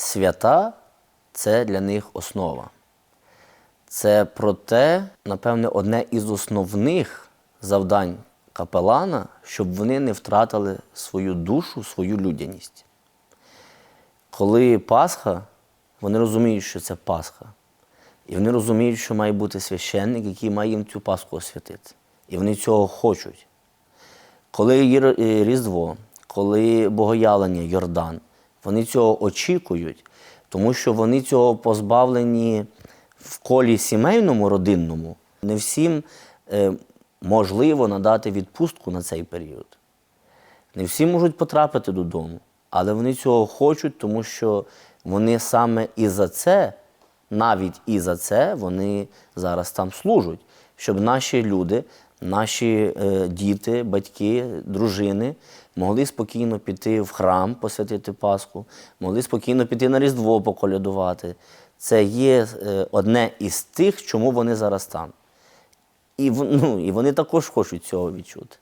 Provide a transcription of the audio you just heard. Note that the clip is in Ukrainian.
свята це для них основа. Це про те, напевне, одне із основних завдань капелана, щоб вони не втратили свою душу, свою людяність. Коли Пасха, вони розуміють, що це Пасха. І вони розуміють, що має бути священник, який має їм цю Пасху освятити. І вони цього хочуть. Коли е, Різдво, коли Богоявлення, Йордан, вони цього очікують, тому що вони цього позбавлені в колі сімейному, родинному. Не всім е, можливо надати відпустку на цей період. Не всі можуть потрапити додому, але вони цього хочуть, тому що вони саме і за це, навіть і за це, вони зараз там служать, щоб наші люди, наші е, діти, батьки, дружини могли спокійно піти в храм, посвятити Пасху, могли спокійно піти на Різдво поколядувати. Це є е, одне із тих, чому вони зараз там. І, ну, і вони також хочуть цього відчути.